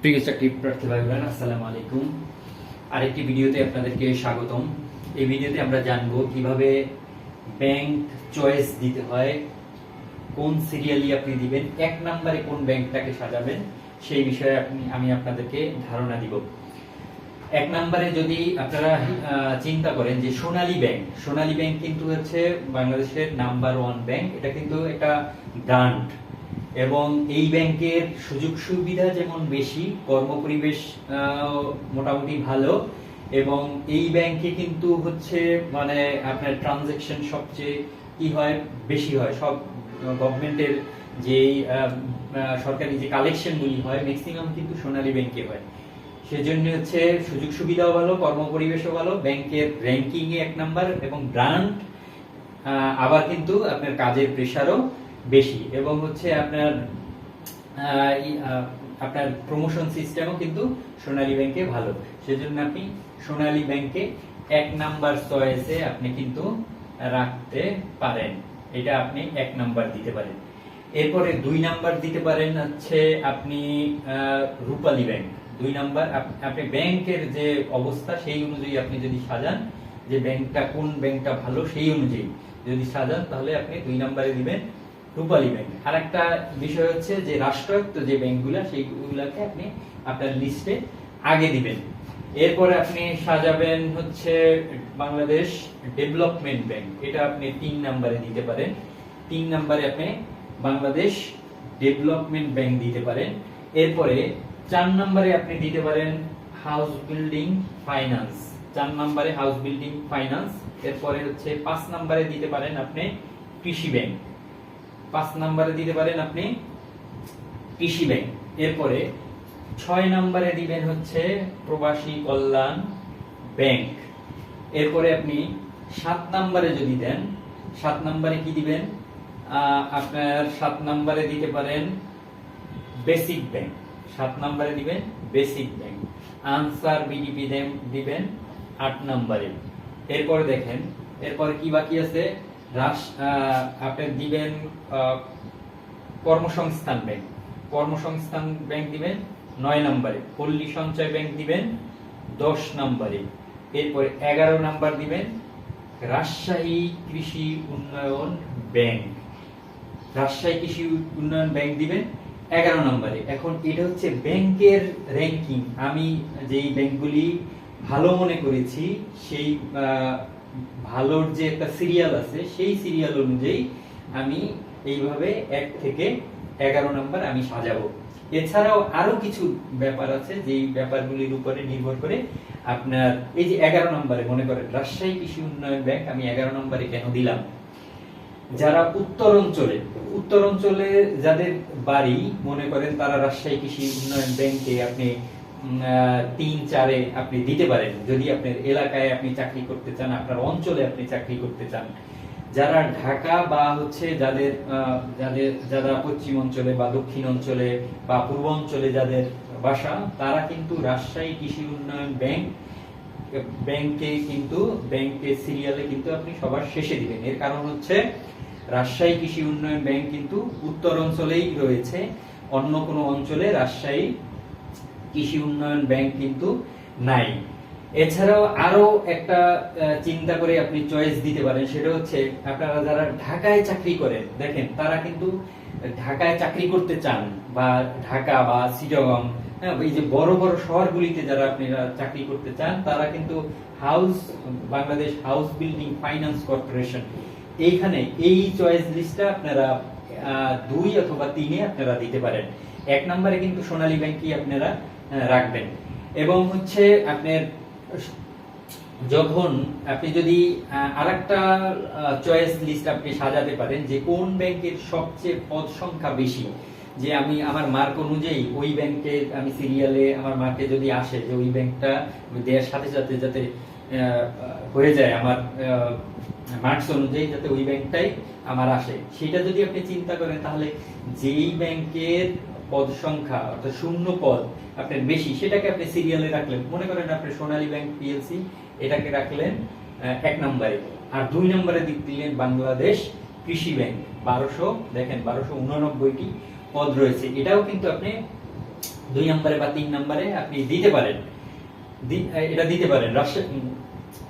প্রিয় চাকরি প্রার্থী ভাই বোনেরা আসসালামু আলাইকুম। আরেকটি ভিডিওতে আপনাদেরকে স্বাগতম। এই ভিডিওতে আমরা জানব কীভাবে ব্যাংক চয়েস দিতে হয়, কোন সিরিয়ালি আপনি দিবেন, এক নম্বরে কোন ব্যাংকটাকে সাজাবেন, সেই বিষয়ে আপনি, আমি আপনাদেরকে ধারণা দিব। এক নম্বরে যদি আপনারা চিন্তা করেন যে সোনালী ব্যাংক সোনালী ব্যাংক কিন্তু হচ্ছে বাংলাদেশের নাম্বার ওয়ান ব্যাংক এটা কিন্তু একটা ব্র্যান্ড এবং এই ব্যাংকের সুযোগ সুবিধা যেমন বেশি, কর্মপরিবেশ মোটামুটি ভালো এবং এই ব্যাংকে কিন্তু হচ্ছে মানে আপনার ট্রানজেকশন সবচেয়ে কি হয়, বেশি হয়। সব গভর্নমেন্টের যে সরকারি যে কালেকশনগুলি হয় ম্যাক্সিমাম কিন্তু সোনালী ব্যাংকে হয়। সেজন্য হচ্ছে সুযোগ সুবিধাও ভালো, কর্মপরিবেশও ভালো, ব্যাংকের র্যাঙ্কিংয়ে এক নাম্বার এবং ব্র্যান্ড আবার কিন্তু আপনার কাজের প্রেশারও বেশি এবং হচ্ছে আপনার আপনার প্রমোশন সিস্টেমও কিন্তু সোনালী ব্যাংকে ভালো। সেজন্য আপনি সোনালী ব্যাংকে এক নাম্বার চয়েসে আপনি কিন্তু রাখতে পারেন। এটা আপনি এক নাম্বার দিতে পারেন। এরপরে দুই নাম্বার দিতে পারেন হচ্ছে আপনি রূপালী ব্যাংক। দুই নাম্বার আপনি ব্যাংকের যে অবস্থা সেই অনুযায়ী আপনি যদি সাজান, যে ব্যাংকটা কোন ব্যাংকটা ভালো সেই অনুযায়ী যদি সাজান, তাহলে আপনি দুই নাম্বারে দিবেন। রূপালী ব্যাংক আর একটা বিষয় হচ্ছে যে রাষ্ট্রায়ত্ত যে ব্যাংকগুলো সেইগুলাকে আপনি আপনার লিস্টে আগে দিবেন। এরপরে আপনি সাজাবেন হচ্ছে বাংলাদেশ ডেভেলপমেন্ট ব্যাংক। এটা আপনি তিন নাম্বারে দিতে পারেন। তিন নাম্বারে আপনি বাংলাদেশ ডেভেলপমেন্ট ব্যাংক দিতে পারেন। এরপরে চার নাম্বারে আপনি দিতে পারেন হাউস বিল্ডিং ফাইন্যান্স। চার নাম্বারে হাউস বিল্ডিং ফাইন্যান্স। এরপরে হচ্ছে পাঁচ নাম্বারে দিতে পারেন আপনি কৃষি ব্যাংক। পাঁচ নাম্বারে দিতে পারেন আপনি কৃষি ব্যাংক। এরপরে ছয় নাম্বারে দিবেন হচ্ছে প্রবাসী কল্যাণ ব্যাংক। এরপরে আপনি সাত নাম্বারে যদি দেন, সাত নাম্বারে কি দিবেন? আপনার সাত নাম্বারে দিতে পারেন বেসিক ব্যাংক। সাত নাম্বারে দিবেন বেসিক ব্যাংক। আনসার বিডিপি দিবেন আট নাম্বারে। এরপরে দেখেন, এরপরে কি বাকি আছে? রাস আহ, আপনি দিবেন কর্মসংস্থান ব্যাংক। কর্মসংস্থান ব্যাংক দিবেন নয় নম্বরে। পল্লী সঞ্চয় ব্যাংক দিবেন দশ নম্বরে। এরপরে এগারো নাম্বার দিবেন রাজশাহী কৃষি উন্নয়ন ব্যাংক। রাজশাহী কৃষি উন্নয়ন ব্যাংক দিবেন এগারো নম্বরে। এখন এটা হচ্ছে ব্যাংকের র্যাঙ্কিং আমি যেই ব্যাংকগুলি ভালো মনে করেছি সেই ভালোর যে একটা সিরিয়াল আছে, সেই সিরিয়াল অনুযায়ী আমি এইভাবে এক থেকে এগারো নম্বর আমি সাজাবো। এছাড়াও আরও কিছু ব্যাপার আছে, যেই ব্যাপারগুলির উপরে নির্ভর করে আপনার, এই যে এগারো নম্বরে মনে করেন, রাজশাহী কৃষি উন্নয়ন ব্যাংক আমি এগারো নম্বরে কেন দিলাম? যারা উত্তর অঞ্চলে উত্তর অঞ্চলে যাদের বাড়ি, মনে করেন তারা রাজশাহী কৃষি উন্নয়ন ব্যাংকে আপনি তিন, চারে আপনি দিতে পারেন। যদি আপনার এলাকায় আপনি চাকরি করতে চান, আপনার অঞ্চলে আপনি চাকরি করতে চান, যারা ঢাকা বা হচ্ছে যাদের যাদের, যারা পশ্চিম অঞ্চলে বা দক্ষিণ অঞ্চলে বা যাদের বাসা, তারা কিন্তু রাজশাহী কৃষি উন্নয়ন ব্যাংক, ব্যাংকে কিন্তু ব্যাংকে সিরিয়ালে কিন্তু আপনি সবার শেষে দিবেন। এর কারণ হচ্ছে রাজশাহী কৃষি উন্নয়ন ব্যাংক কিন্তু উত্তর অঞ্চলেই রয়েছে। অন্য কোনো অঞ্চলে রাজশাহী কৃষি উন্নয়ন ব্যাংক কিন্তু নাই। এছাড়াও আরও একটা চিন্তা করে আপনি চয়েস দিতে পারেন, সেটা হচ্ছে আপনারা যারা ঢাকায় চাকরি করেন, দেখেন তারা কিন্তু ঢাকায় চাকরি করতে চান বা ঢাকা বা সিটগং হ্যাঁ এই যে বড় বড় শহরগুলিতে যারা আপনারা চাকরি করতে চান, তারা কিন্তু house Bangladesh house building finance corporation এইখানে এই চয়েস লিস্টটা আপনারা দুই অথবা তিনে আপনারা দিতে পারেন। এক নম্বরে কিন্তু সোনালী ব্যাংকই আপনারা রাখবেন। এবং হচ্ছে আপনার যখন আপনি যদি আর একটা চয়েস লিস্ট আপনি সাজাতে পারেন যে কোন ব্যাংকের সবচেয়ে পদ সংখ্যা বেশি, যে আমি আমার মার্ক অনুযায়ী ওই ব্যাংকে আমি সিরিয়ালে আমার মার্কে যদি আসে যে ওই ব্যাংকটা দেওয়ার সাথে সাথে যাতে হয়ে যায় আমার মার্কস অনুযায়ী যাতে ওই ব্যাংকটাই আমার আসে। সেটা যদি আপনি চিন্তা করেন তাহলে যেই ব্যাংকের পদ সংখ্যা অর্থাৎ শূন্য পদ আপনার বেশি, সেটাকে আপনি সিরিয়ালে রাখলেন। মনে করেন আপনি সোনালী ব্যাংক পিএলসি এটাকে রাখলেন এক নম্বরে। আর দুই নম্বরে দিক দিলেন বাংলাদেশ কৃষি ব্যাংক, বারোশো, দেখেন বারোশো উননব্বইটি পদ রয়েছে। এটাও কিন্তু আপনি দুই নম্বরে বা তিন নম্বরে আপনি দিতে পারেন। এটা দিতে পারেন। রাষ্ট্র-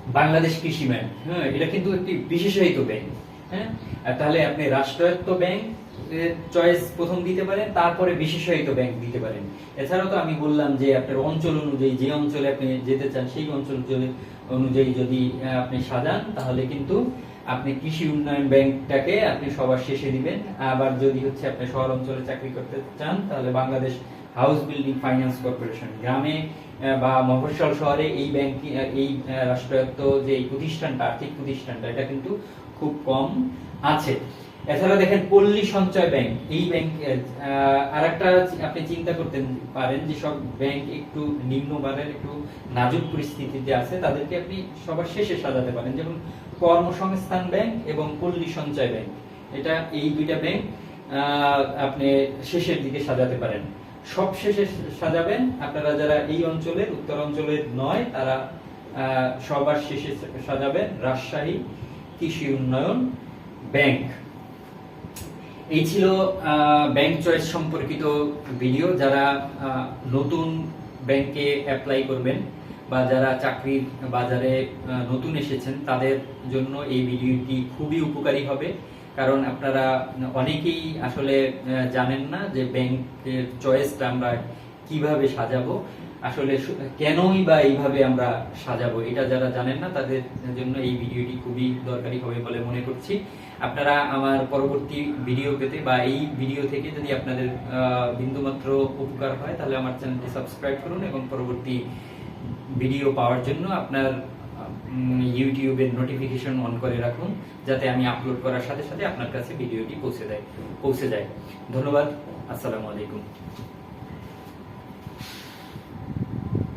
বাংলাদেশ কৃষি ব্যাংক হ্যাঁ এটা কিন্তু একটি বিশেষায়িত ব্যাংক হ্যাঁ। তাহলে আপনি রাষ্ট্রায়ত্ত ব্যাংক চয়েস প্রথম দিতে পারেন, তারপরে বিশেষায়িত ব্যাংক দিতে পারেন। এছাড়াও তো আমি বললাম যে আপনার অঞ্চল অনুযায়ী, যে অঞ্চলে আপনি যেতে চান, সেই অঞ্চল অনুযায়ী যদি আপনি সাজান, তাহলে কিন্তু আপনি কৃষি উন্নয়ন ব্যাংকটাকে আপনি সবার শেষে দিবেন। আবার যদি হচ্ছে আপনি শহর অঞ্চলে চাকরি করতে চান, তাহলে Bangladesh house building finance corporation গ্রামে বা মফস্বল শহরে এই ব্যাংক এই রাষ্ট্রায়ত্ত যে প্রতিষ্ঠানটা, আর্থিক প্রতিষ্ঠানটা, এটা কিন্তু খুব কম আছে। এছাড়া দেখেন পল্লী সঞ্চয় ব্যাংক, এই ব্যাংক আর একটা আপনি চিন্তা করতে পারেন যে সব ব্যাংক একটু নিম্নমানের, একটু নাজুক পরিস্থিতিতে আছে, তাদেরকে আপনি সবার শেষে সাজাতে পারেন। যেমন কর্মসংস্থান ব্যাংক এবং পল্লী সঞ্চয় ব্যাংক, এটা এই দুইটা ব্যাংক আপনি শেষের দিকে সাজাতে পারেন। সব শেষে সাজাবেন, আপনারা যারা এই অঞ্চলের, উত্তর অঞ্চলের নয়, তারা সবার শেষে সাজাবেন রাজশাহী কৃষি উন্নয়ন ব্যাংক। এই ছিল ব্যাংক চয়েস সম্পর্কিত ভিডিও যারা নতুন ব্যাংকে অ্যাপ্লাই করবেন বা যারা চাকরির বাজারে নতুন এসেছেন, তাদের জন্য এই ভিডিওটি খুবই উপকারী হবে। কারণ আপনারা অনেকেই আসলে জানেন না যে ব্যাংকের চয়েসটা আমরা কীভাবে সাজাবো। আসলে কেনই বা এইভাবে আমরা সাজাবো, এটা যারা জানেন না, তাদের জন্য এই ভিডিওটি খুবই দরকারি হবে বলে মনে করছি। আপনারা আমার পরবর্তী ভিডিও পেতে বা এই ভিডিও থেকে যদি আপনাদের বিন্দুমাত্র উপকার হয়, তাহলে আমার চ্যানেলটি সাবস্ক্রাইব করুন এবং পরবর্তী ভিডিও পাওয়ার জন্য আপনার ইউটিউবের নোটিফিকেশন অন করে রাখুন, যাতে আমি আপলোড করার সাথে সাথে আপনার কাছে ভিডিওটি পৌঁছে দেয়, পৌঁছে যায়। ধন্যবাদ, আসসালামু আলাইকুম।